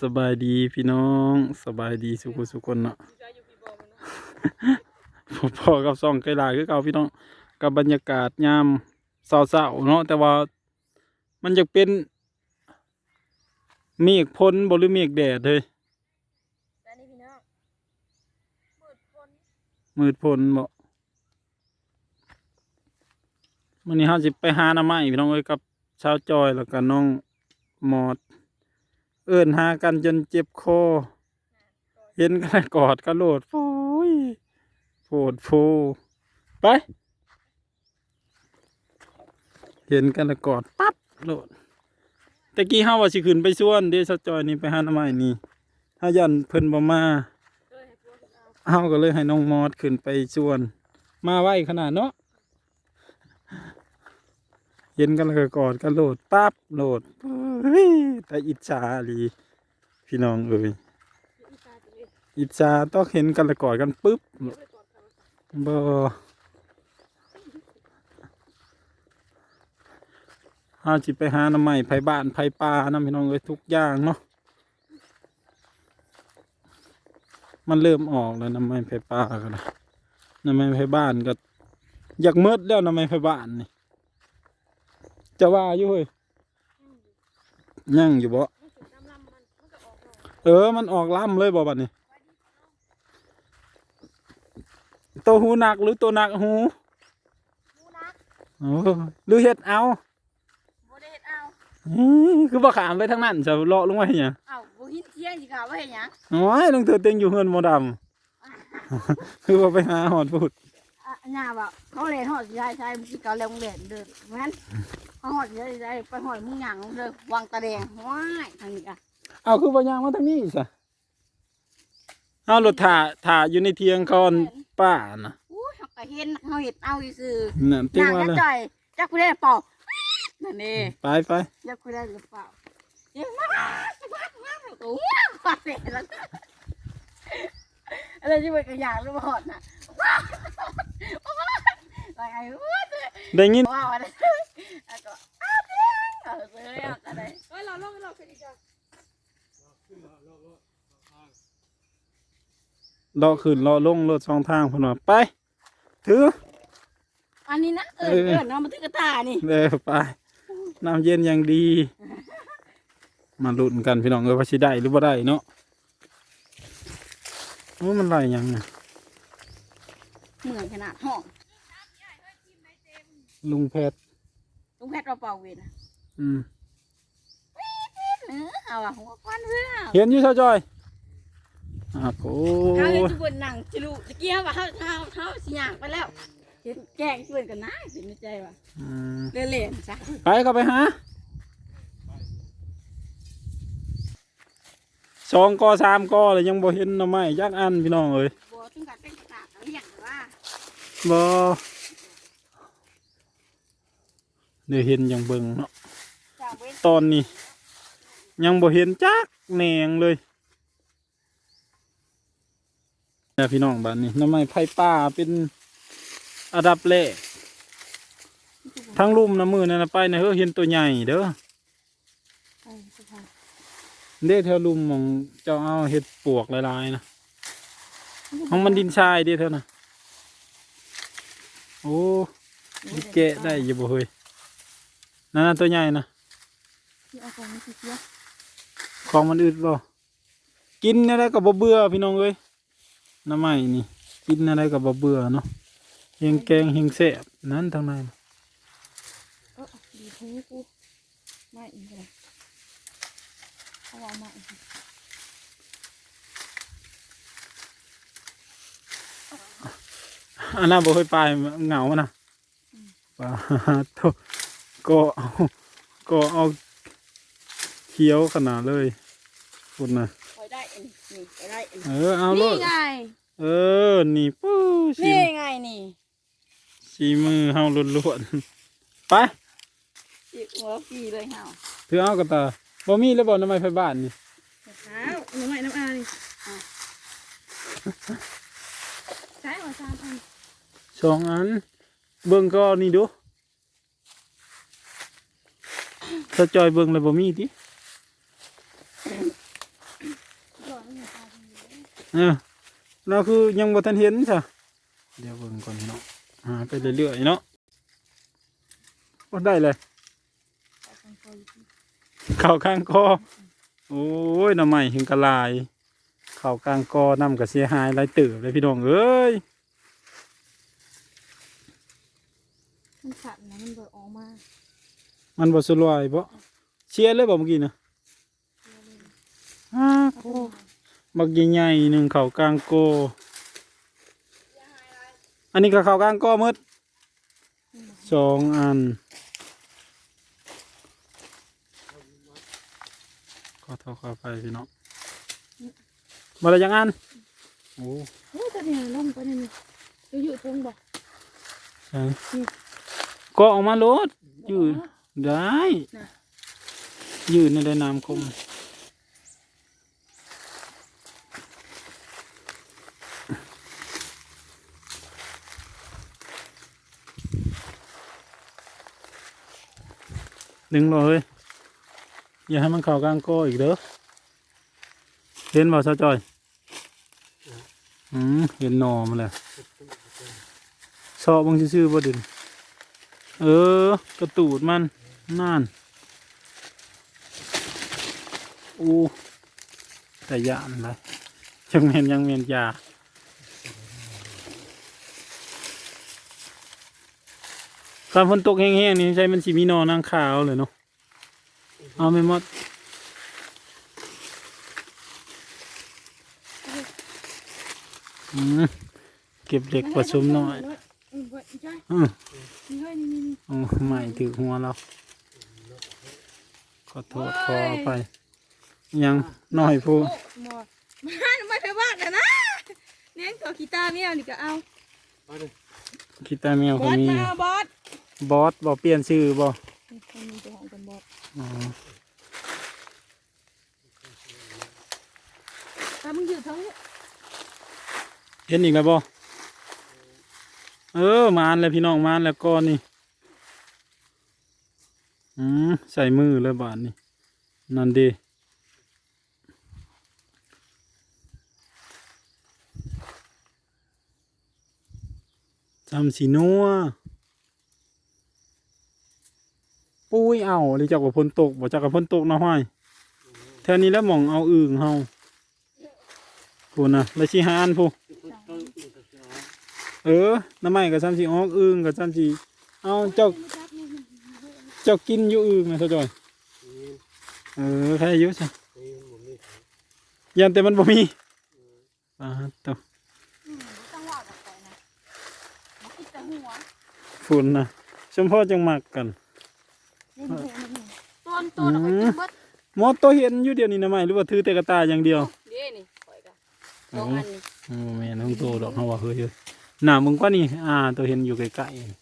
สบายดีพี่น้องสบายดีสุขุสุคนเนาะผมพอกับซองไกลาคือเก่าพี่น้องกับบรรยากาศยามเศร้าๆเนาะแต่ว่ามันจะเป็นเมฆพ้นบหรือเมฆแดดเลยมืดพ้นมืดพ้นบ่มื้อนี้เฮาสิไปหาหน้าไม้พี่น้องเอ้ยกับชาวจอยแล้วก็น้องมอด เอิ้นหากันจนเจ็บคอ เห็นกันกอดกันโลดโอ้ยโผดโพไป เห็นกันกอดปั๊บโลดตะกี้เฮาว่าสิขึ้นไปส่วนเดชจอยนี่ไปหาหน้าไม้นี่ถ้ายันเพิ่นบ่มาเออให้พวกเอาเฮาก็เลยให้น้องมอดขึ้นไปส่วน มาไวขนาดเนาะ เห็นกันแล้วก็กอดกันโหลดปั๊บโหลดแต่อิจฉาลีพี่น้องเอ้ยอิจฉาต้องเห็นกันแล้วกอดกันปุ๊บเดี๋ยวไปกอดเขาบ่เฮาสิไปหาน้ำใหม่ไผ่บ้านไผ่ป่านํพี่น้องเอ้ยทุกอย่างเนาะมันเริ่มออกแล้วน้ำไม้ไผ่ป่าก็นน้ำไม้ไผ่บ้านก็อยากเมิดแล้วน้ำไม้ไผ่บ้านนี่ จะว่าอยู่เฮ้ยยังอยู่บ่มันถึงน้ำลำมันมันก็ออกหน่อยเออ มันออกล่ำเลยบ่บัดนี้ตัวหูหนักหรือตัวหนักหูมูนักโอ้หรือเฮ็ดเอาโบได้เฮ็ดเอาอื้อคือบ่ขามไปทางนั้นจะเลาะลงมาเหี่ยเอาโบหินเที่ยงสิค่ะว่าเฮ็ดหยังโอ้ยลงเธอเต็งอยู่เฮือนหมอดำคือว่าไปหาหอดพูดอะย่าบอกเขาเล่นหอดสิได้ใช่มึงสิเก่าแล้วมึงเล่นเด้อแม่น เขาหอดสิได้สิได้ไปหอดมึงหยังเด้อวางตาแดงว้ายทางนี้อะเอาคือบ่ย่างมาทางนี้ซะเอารถถ่าถ่าอยู่ในเทียงคอนป้าน่ะอู้ยเขาก็เห็นเขาเฮ็ดเอาซื่อนั่นๆติ้งนางว่าจะเลยจ่อยจักกูได้เปล่านั่นนี่ไปไปจักกูได้หรือเปล่าเยังมาจะมามาตัวว้าวเสร็จแล้วอะไรที่มันกระยางหรือเปล่าน่ะ ว้าวอะไรวะได้ยินว้าวอะไรแล้วก็อ้าวเด้งเออเลยอะอะไรเฮ้ยเราลงเราขึ้นอีกจ้ะเลาะขึ้นเลาะลงรถสองทางพุ่นว่าไป ถือ อันนี้นะเออเออเน้องมาถึงกระตานี่เด้อไป น้ำเย็นอย่างดี มาลุ้นกันพี่น้องเอ้ยว่าสิได้หรือบ่ได้เนาะโอ้มันไหลยังน่ะ เหมือนขนาดห้อง ลุงแพทย์ลุงแพทย์เราเป่าเวรนะอืมเออเอาอะหัวควันเพื่อเห็นอยู่เท่าจอยอะโอ้เขาเลยจุบนหนังจิลุตะกี้เขาว่าเขาเขาเขาสิย่างไปแล้วเห็นแกงช่วยกันนะเป็นใจว่าอืมเล่นเล่นๆจ้ะไปเข้าไปหาสองกอสามกอเลยยังบ่เห็นหน่อไม้ยักอันพี่น้องเอ้ยบัวถึงกับเป็นกระตากเรียกว่าบ่ เดี๋ยวเห็นยังเบิ่งเนาะจ้างเว้นตอนนี้ ยังบ่เห็นจักแหนงเลยแต่พี่น้องบ้านนี้หน้ำไม้ไผ่ป่าเป็นอันดับแรกทั้งลุ่มน้ำมือนั่นนะไปนะเฮ้ยเห็นตัวใหญ่เด้อไปสะพานเด้แถวลุ่มมองเจ้าเอาเห็ดปวกหลายๆนะของมันดินทรายเด้เท่านะโอ้แกะได้อยู่บ่เฮ้ย นั่นนะตัวใหญ่นะที่เอาของนี่สิเสียของมันอึดบ่กินอะไรก็บ่เบื่อพี่น้องเอ้ยน้ำใหม่นี่กินอะไรก็บ่เบื่อเนาะเฮงแกงเฮงแซ่บนั้นทางในเออดีหูกูไม่อีกเลยเอาเอามาอีกอันนั้นบ่เคยไปเหงานะปลาโต ก็เอาก็เอาเคี้ยวขนาดเลยพูดนะไปได้เอ็นนี่ไปได้เอ็นเออเอาเลนี่ยไง เออนี่ปู้ชินี่มไงนี่ชีมือเฮาล้วนๆไปอีกหัวปีเลยเฮาถือเอากระตาบ่มีแล้วบ่น้ำไม้ไฟบ้านนี่เท้าน้ำไม้น้ำอานี่ใช่หัวซามอันสองอันเบิ่งก็นี่ดู ถ้าจอยเบิ่งแล้วบ่มีติเออเราคือยังบ่ทันเห็นจ้ะเดี๋ยวเบิ่งก่อนเนาะหาไปเรื่อยๆเนาะบ่ได้เลยเข่ากลางกอโอ้ยหน้ำใหม่หิงกะลายเข่ากลางกอน้ำก็เสียหายหลายตื่เลยพี่น้องเอ้ยมันขัดนะมันเบิดออกมา มันบ่สลวยบ่เชียร์เลยบ่เมื่อกี้นะอ้าโคบักใหญ่ๆหนึ่งเข่ากลางโกออันนี้ก็เข่ากลางกอหมดสองอัน ขอโทษขอไปพี่น้องมาละยังอันโอ้เฮ้ยตอนนี้ลงไปนี่อยู่อยู่ตรงบ่ใช่ก็ออกมาโลดยืด ได้น่ะยืดในได้น้ำคมดึงเลยอย่าให้มันเข่ากลางโก้อีกเด้อเห็นบ่สาวจอย อืมเห็นหนอมันเลยซอบางซื่อๆบ่ดิน เออกระตูดมัน นั่นอู้แต่ยานเลยยังเมียนยังเมียนยาตอนฝนตกแห้งๆนี่ใช่มันสีมีนอนางขาวเลยเนาะเอาไม่หมดเก็บเด็กผสมหน่อยอืมเบิดใช่อืมนี่เฮ้ยนี่นี่นี่โอ้ไม่ถือหัวเรา ขอโทษขอไป ยังน้อยผู้มอมันมาเถอะบ้านกันนะเลี้ยงตัวกีตาร์แมวนี่ก็เอาคิดตาแมวบเขาอสมีมาบอสบอสบอเปลี่ยนชื่อบ่คนนี้เจ้าของเป็นบอสอ๋อถ้ามึงอยู่ทั้งเห็นอีกแล้วบ่เออมานแล้วพี่น้องมานแล้วก้อนนี่ อืมใส่มือเลยบาทนี่นั่นดีจำสีนัวปุ้ยเอาหรือจักว่าพ้นตกบ่จักว่าพ้นตกนาะห้อยแท่นี้แล้วหมองเอาอึ่งเฮาพูนนะแล้วสิหานพูเออน้ำใหม่กับซ้ำสีออกอึ่งกับซ้ำสีเอาเจ้า เจ้ากินอยู่อึ่งนะเท่าจอยเออใครอายุใช่ยันแต่มันบ่มีอ่าตัวจังหวะแบบก่อนนะมาคิดแต่หัวฝุ่นนะชมพ่อจังมักกันเล่นเพลงมันต้นต้นเอาไปกินเบิดหมอตัวเห็นอยู่เดียวนี้น้ำใหม่หรือว่าถือแต่กระตายอย่างเดียวเด้นี่ข่อยกันสองอันนี่โอ้แม่น้องโตดอกเฮาว่าเฮ้ยเฮ้ยหน้ามึงกว่านี่อ่าตัวเห็นอยู่ไกลว้าต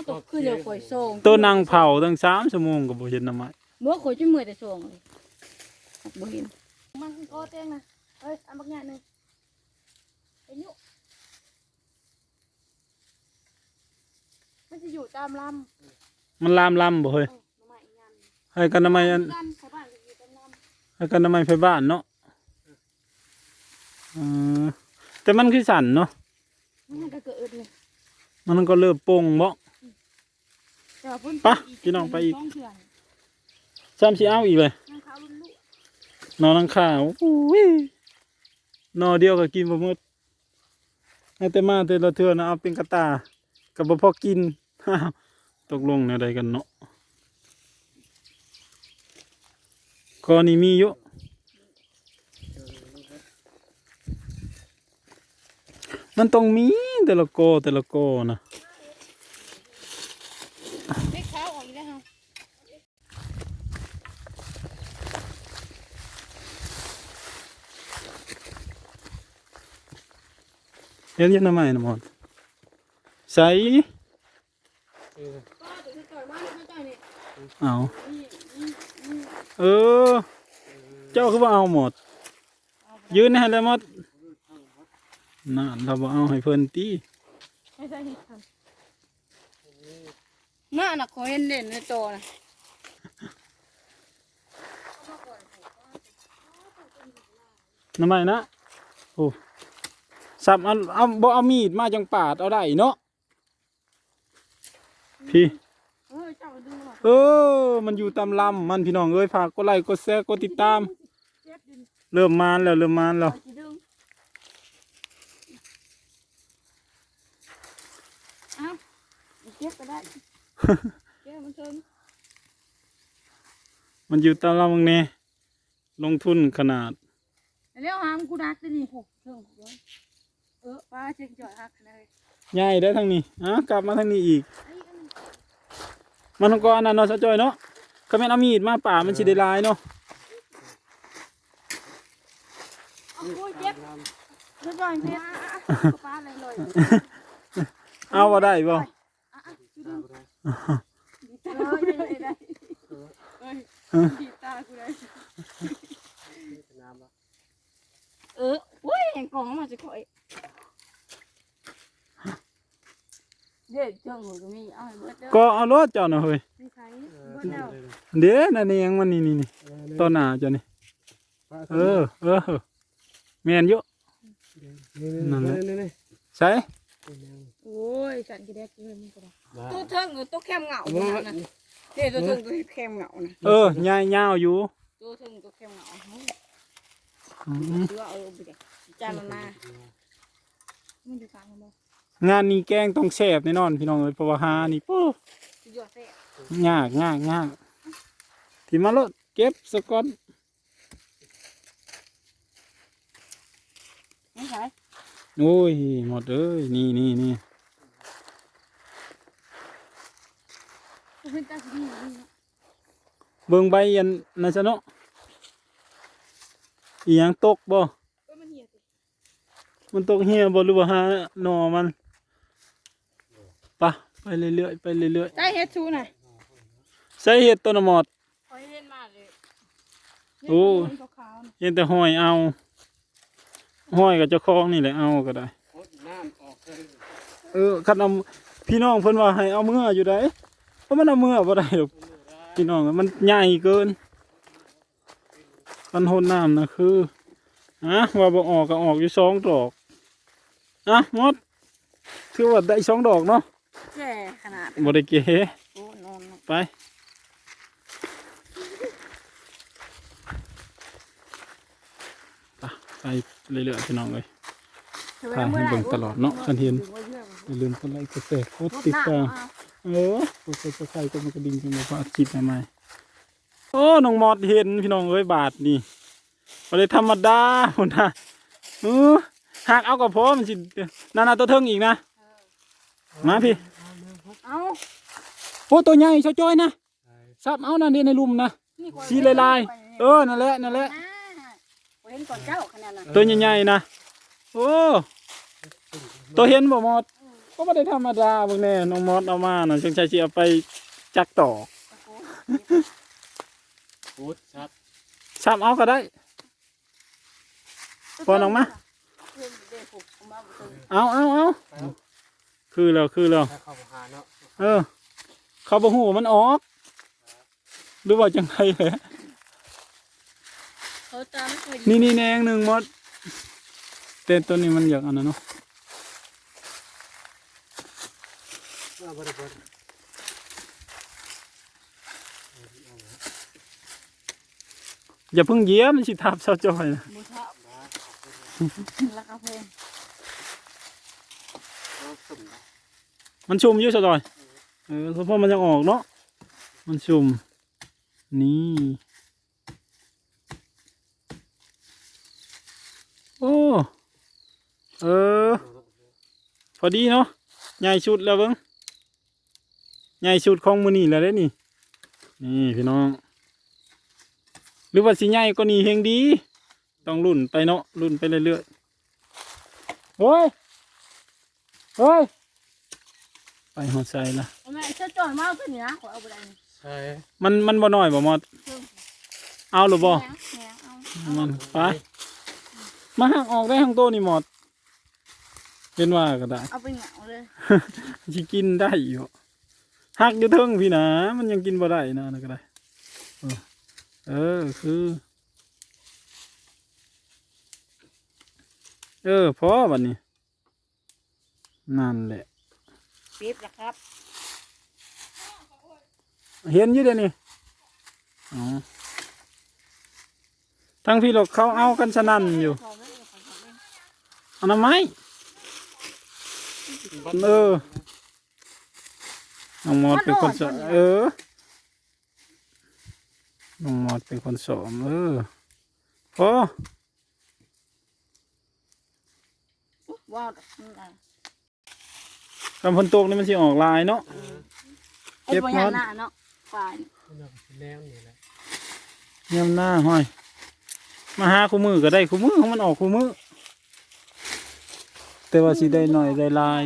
กคือเดี๋ยวข่อยส่งๆตัวนางเผาตั้งสามชั่วโมงก็บ่เห็นน้ำใหม่เมื่อข่อยจะมือแต่ส่งเลยบ่เห็นมันก็เต้งนะเอ้ยอันบักใหญ่หนึงไอ้ยุมันจะอยู่ตามลำมันลามลำบ่เฮ้ยเออหน่อไม้อีกอันให้กันน้ำใหม่อันกันชาวบ้านก็อยู่ตามลำให้กันน้ำใหม่ไปบ้านเนาะเออแต่มันคือสั่นเนาะมันก็เกิดเลยมันก็เริ่มโป่งบ่ แต่ว่าเพิ่นไปพี่น้องไปอีกต้องเถื่อนซ้ำสิเอาอีกเลยนั่งขาวรุ่นลูกนอนนังขาวอุ้ยนอเดียวก็กินบ่หมดให้แต่มาแต่ละเทื่อนะเอาเป็นกระตากับบ่พอกินตกลงแนวใดกันเนาะกอนี่มีอยู่มันต้องมีแต่ละกอแต่ละกอนะ เล็กขาวออกอีกแล้วฮะ เห็นอยังทำไมนะหมดใส่ก็เดี๋ยวจะจ่อยมากไม่จ่อยนี่เอานี่นี่นี่เออ เจ้าคือว่าเอาหมด ยืนให้แล้วหมดนั่นเราบ่เอาให้เพิ่นตีไม่ใช่นี่ครับหน้าน่ะขอเห็นเด่นในโตนะทหน้ำไม้นะโอ้ สับเอาเอาบ่เอามีดมาจังปาดเอาได้เนาะพี่ เออเจ้าดึงมาเออ มันอยู่ตามลำมันพี่น้องเอ้ยฝากกดไลค์กดแชร์กดติดตาม เจ็บดินเริ่มมานแล้วเริ่มมานแล้วเอาสิดึงเอ้าเจ็บก็ได้เจ็บมันเทิงมันอยู่ตามลำมึงเนี่ยลงทุนขนาดเร็วหามกูดักดินี่หกเทิงเดี๋ย ออป้าเช็คจ่อยหักเลยใหญ่ได้ทางนี้อะกลับมาทางนี้อีกไอ้อันนี้มันก็อันนั้นเนาะสะจอยเนาะก็แม่นเอามีดมาป่ามันสิได้หลายเนาะเอาโอ้ยเจ็บเช็คจ่อยเพชรป้าเลยเลยเอาบ่ได้บ่อะอะสิดึงเออได้ได้ได้เอ้ยดีตากูได้เออเว้ยแห่งกล่องมาจะคอย เด็ดเจ้าหนูก็มีเอาให้เบิดเด้อก็เอารถเจ้าน่ะเฮ้ยไม่ใช่เบิดแล้วเด้นั่นเองมันนี่นี่นี่ต้นหน้าเจ้านี่เออเออแม่นอยู่นั่นแหละใช่โอ้ยสันกระเดกเลยมันก็ได้ตัวเทิงหรือตัวแคมเหงานะเด็ดตัวเทิงตัวแคมเหงานะเออใหญ่ยาวอยู่ตัวเทิงตัวแคมเหงาอืมเชื่อเอาไปเด็กจานละนามันอยู่กลางมันบ่ งานนี้แกงต้องแซ่บแน่นอนพี่น้องเอ้ยเพราะว่าหานี่โอ้สุดยอดแท้ยากยากยากที่มาลดเก็บสกอนไม่ใช่โอ้ยหมดเอ้ยนี่นี่นี่เบิ่งใบอันนั่นซะเนาะอีหยังตกบ่มันตกเหี่ยบ่หรือว่าหาหน่อมัน ไปะไปเรื่อยๆไปเรื่อยใช่เฮ็ดชูน่ะๆใส่เห็ดต้นมอดคอยเล่นมากเลยโอ้ขาวๆเห็นแต่ห้อยเอาห้อยกับเจ้าของนี่แหละเอาก็ได้เออคันเอาพี่น้องเพิ่นว่าให้เอามืออยู่ได้เพราะมันเอามือบ่ได้หรอกพี่น้องมันใหญ่เกินคันหนน้ำนะคืออะว่าบ่ออกก็ออกอยู่สองดอกอะหมดถือว่าได้สองดอกเนาะ แก่ขนาดบ่ได้เก๋โอ้นอนไปไป ไปเรื่อยๆพี่น้องเลยถ่ายให้เบิ่งตลอดเนาะคันเห็นอย่าลืมกดไลค์กดแชร์กดติดตามเออกดซับสไครต์กดมันกระดิ่งเพื่อมาฟังคลิปใหม่ๆโอ้น้องมอดเห็นพี่น้องเอ้ยบาทนี่บ่ได้ธรรมดาพุ่นนะเออหากเอากับพอมันสินานาตัวเทิงอีกนะ มาพี่ เอาโอ้ตัวใหญ่เจ้าจ้อยนะซับเอานั่นเดีในลุมนะ นี่ข้อยสีลายๆเออ นั่นแหละ นั่นแหละอ่าข้อยเห็นก่อนเจ้าขนาดนั้นตัวใหญ่ๆนะ โอ้ ตัวเห็นบ่มอดก็ไม่ได้ธรรมดาพวกแน่น้องมอดเอามาน่ะจังใจสิเอาไปจักต่อพูดชัดซับเอาก็ได้พอน้องมาเพิ่นเด้ผูกเอามาบ่เทิงเอาเอาเอา คือแล้วคือแล้วถ้าเข้าหาเนาะเออ เขาบอกหูว่ามันออกหรือว่าจังไงแหละเขาตามเคยนี่นี่แนงหนึ่งมดเต้นตัวนี้มันอยากอันนั้นเนาะเอาบ่ได้เบิดอย่าเพิ่งเหยียบมันสิทับเสาจอยนะบ่ชอบราคาแพงเอาสุ่ มันชุ่มอยู่เสาจอยเออเพราะมันยังออกเนาะมันชุ่มนี่โอ้เออ พอดีเนาะใหญ่ชุดแล้วเบิ้งใหญ่ชุดของมือนี่แล้วเด้นี่ นี่พี่น้อง หรือว่าสิใหญ่ก็นี่เฮงดี ต้องรุ่นไปเนาะรุ่นไปเรื่อยๆเฮ้ย เฮ้ย ไปหัวใจละเอาแม่เจ้าจ่อยมาเอาตัวนี้นะขอยเอาบ่ได้นี่ใช่มันมันบ่น้อยบ่หมดเอาหรือบ่แหงแหงเอามันไป มาหักออกได้ทั้งโตวนี่หมดเป็นว่าก็ได้ เอาไปเหงาเลยสิกินได้อยู่หักอยู่เทิงพี่นะ มันยังกินบ่ได้นะนั่นก็ได้ เออเออคือ เออพอบัดนี้ นั่นแหละปี๊บนะครับ เห็นอยู่เดี๋ยวนี้อ๋อทั้งพี่หลกเขาเอากันสนั่นอยู่เอันนั้นไหมเออน้องมอดเป็นคนสอนเออน้องมอดเป็นคนสอนเออพอว้าวคำพนตกนี่มันสิออกลายเนาะเออไอ้พญานาคเนาะฝ่ายมันเอาไปแล้วนี่แหละเยี่ยมหน้าห้อย มาหาคู่มือก็ได้คู่มือของมันออกคู่มือ แต่ว่าสิได้หน่อยได้หลาย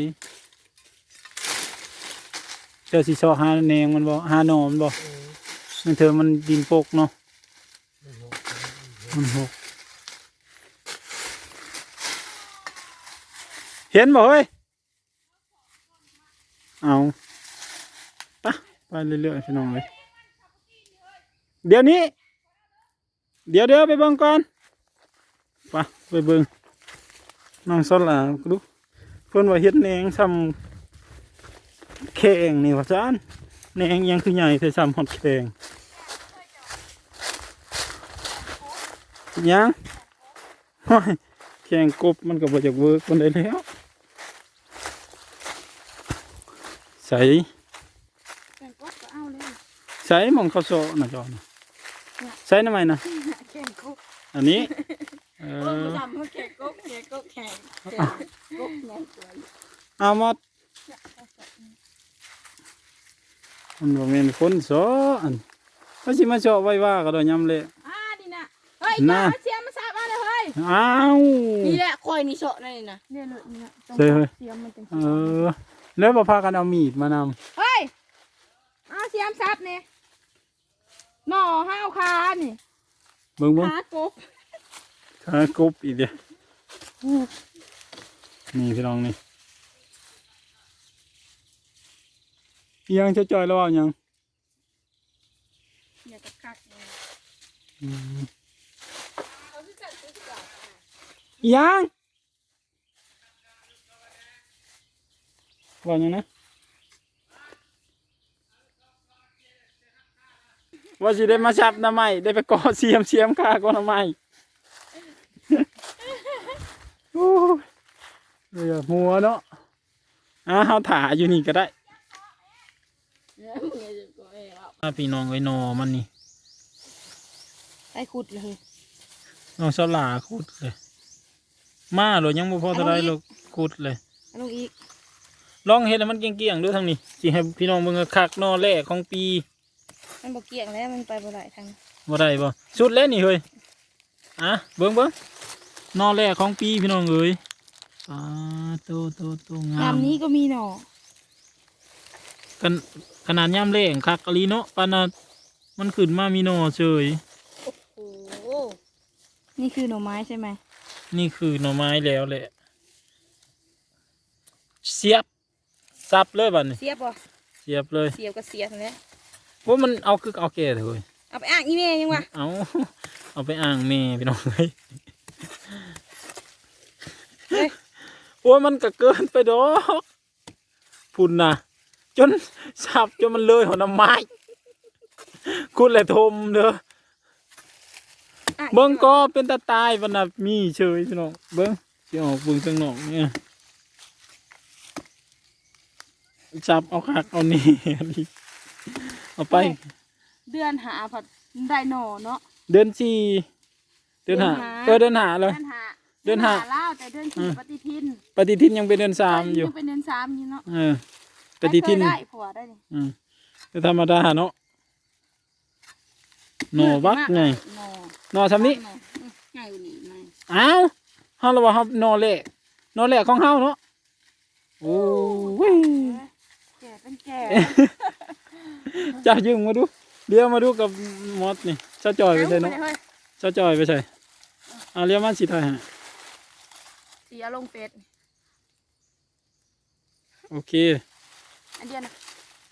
เจ้าสิชอหาแหนงมันบ่หาหนอมนบ่เออมันเธอมันดินปกเนาะ มันหกมันหกเห็นบ่เฮ้ย เอาปะไปเรื่อยๆพี่น้องเลยเดี๋ยวนี้ เดี๋ยวเดี๋ยวไปเบิ่งก่อนไปไปเบิ่งน้องสนหลาดูเพิ่นว่าเฮ็ดแหนงซ้ำแข่งนี่ว่าจานแหนงยังคือใหญ่แต่ซ้ำฮอดแข่งยังห้อยแข่งกบมันก็บ่จากเวิร์กมันได้แล้ว ใส่แกงกบก็เอาเลยใส่หมองเขาโซน่ะจอนะใส่ทำไมนะแกงกบอันนี้เอเอออจำเขาแกงกบแกงกบแข่งแกงกบแม่สวยเอาหมดมันบ่แม่นคนโซอันเขาสิมาโซไว้ว่าก็ดอกยำเละอ่านี่นะเฮ้ยน่ะจ้าเสียมมาสาบมาเลยเฮ้ยอ้าวนี่แหละคอยนี่เฉาะนั่นนี่นะเนี่ยเลยนี่นะใช่เฮ้ยเสียมมันจังเออ แล้วบ่พากันเอามีดมานำเฮ้ยเอาเสียมซับเนี่ยหน่อห้าวคานี่เบิ่งเบิ่งขากบขากบอีกเด้อนี่พี่น้องนี่อิหยังจะจ่อยแล้วเอาหยังเนี่ยกระคักเนี่ยอืมอิหยัง ว่าหยังนะว่าสิได้มาจับหน้ำไม้ได้ไปก่อเสียมเสียมค่าก่อหน้ำไม้โอ้ยเดี๋ยวมัวเนาะอะเฮาถ่าอยู่นี่ก็ได้เนี่ยมึงอย่าจะกลัวเองหรอกอะพี่น้องไว้นอมันนี่ไอ้ขุดเลยน้องสลาขุดเลย มาโหลดยังบ่พอเท่าไรเอาอีกโหลดขุดเลยอันนู้นอีก ลองเฮ็ดให้มันเกี่ยงๆด้วยทางนี้สิให้พี่น้องเบิ่งคักๆนอแรกของปีมันบอกเกี่ยงแล้วมันไปบ่ได้ทางบ่ได้บ่สุดแล้วนี่เฮ้ยอะเบิ่งเบิ่งนอแรกของปีพี่น้องเอ้ยอ่าโตโตโตงามยามนี้ก็มีหน่อกันขนาดย่ำเล่งคักอลีเนาะปานนามันขึ้นมามีหนอเฉยโอ้โหนี่คือหน่อไม้ใช่ไหมนี่คือหน่อไม้แล้วแหละเสียบ ซับเลยบัดนี้เสียบบ่เสียบเลยเสียบก็เสียบนั่นแหละว่ามันเอาคือเอาแก่เถอะเว้ยเอาไปอ่างอีเมลยังวะเอาเอาไปอ่างเมพี่น้องเลยเฮ้ยโอ้ยมันก็เกินไปดอกพุ่นนะจนสับจนมันเลยหัวน้ำไม้คุณแหละทมเด้ออ่างเบิ้งก็เป็นตาตายวันน่ะมีเฉยพี่น้องเบิ้งสิออกเบิ้งจังหนองเนี่ย จับเอาคักเอานี่เอาไป เดือนหาผัดได้หน่อเนาะเดือนสี่เดือนหาเดือนห้าเออเดือนหาเลย เดือนหาเดือนห้าเล่าวแต่เดือนสี่ปฏิทิน ปฏิทินยังเป็นเดือนสามอยู่ยังเป็นเดือนสามอยู่เนาะเออปฏิทินไม่เคยได้ผัวได้นี่อืมแต่ธรรมดาเนาะหนอบักไงหน่อหนอทำนี้หน่ออืมใหญ่กว่านี้ไหมอ้าวเฮาเราว่าเฮาหนอเละหนอเละของเฮาเนาะโอ้ยแก่ เป็นแก่เจ้ายึงมาดูเลี้ยวมาดูกับมอสนี่เจ้าจอยไปใช่เนาะเฮ้ยเจ้าจอยไปใช่เอาเลี้ยวมาสิไทยฮะสีเอาลงเฟซโอเคอันเดียวนะ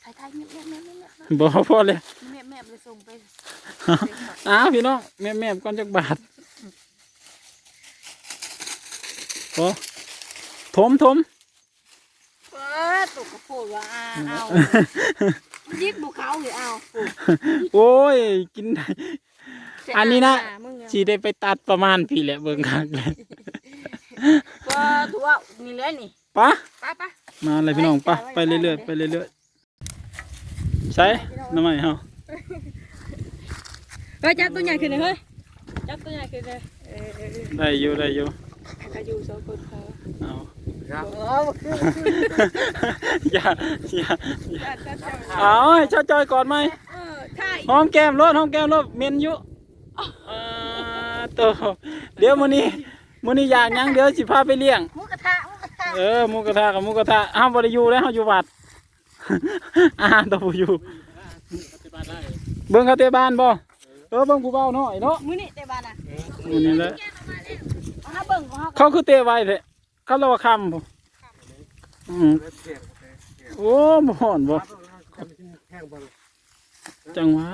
ถ่ายถ่ายเมียบเมียบเมียบเมียบเมียบบ่พอเลยเมียบเมียบเลยส่งไปอ้าวพี่น้องแม่แม่ก่อนจักบาทโอ้ถมถม เปิดตุกกระโปดว่าอ่าเอายิกบุกเขาหรือเอาโอ้ยกินได้เสียอันนี้นะหามึงอะสิได้ไปตัดประมาณพี่แหละเบิ่งคักเลยก็ถือว่านี่เลยนี่ปะไปไปมาเลยพี่น้องปะไปเรื่อยๆไปเรื่อยๆใช่น้ำใหม่เฮาเฮ้ยจับตัวใหญ่ขึ้นเลยเฮ้ยจับตัวใหญ่ขึ้นเลยเออเออเออได้อยู่ได้อยู่อายุสองคนเขาเอา ครับโอ้คืออย่าอย่าจับจับจับเอาให้เจ้าจอยก่อนไหมเออถ่ายหอมแก้มรถหอมแก้มรถเมนอยู่อ่าโตเดี๋ยวมื้อนี้มื้อนี้อยากหยังเดี๋ยวสิพาไปเลี้ยงหมูกระทะหมูกระทะเออหมูกระทะกับหมูกระทะห้ามบ่ได้อยู่แล้วเฮาอยู่วัดอาหารต้องบ่อยู่ปฏิบัติได้เบิ่งเขาเตะบ้านบ่เออเบิ่งผู้เบาน้อยเนาะมื้อนี้เตะบานอะมื้อนี้แหละเอาหาเบิ่งของเขาเขาคือเตะไว้แท้ เขาเรียกว่าคำบ่อืมโอ้บ่หอนบ่จังหวะ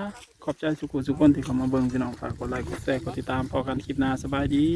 ขอบใจสุขุสุขคนที่เข้ามาเบิ่งพี่น้องฝากกดไลค์กดแชร์กดติดตามพอกันคลิปหน้าสบายดี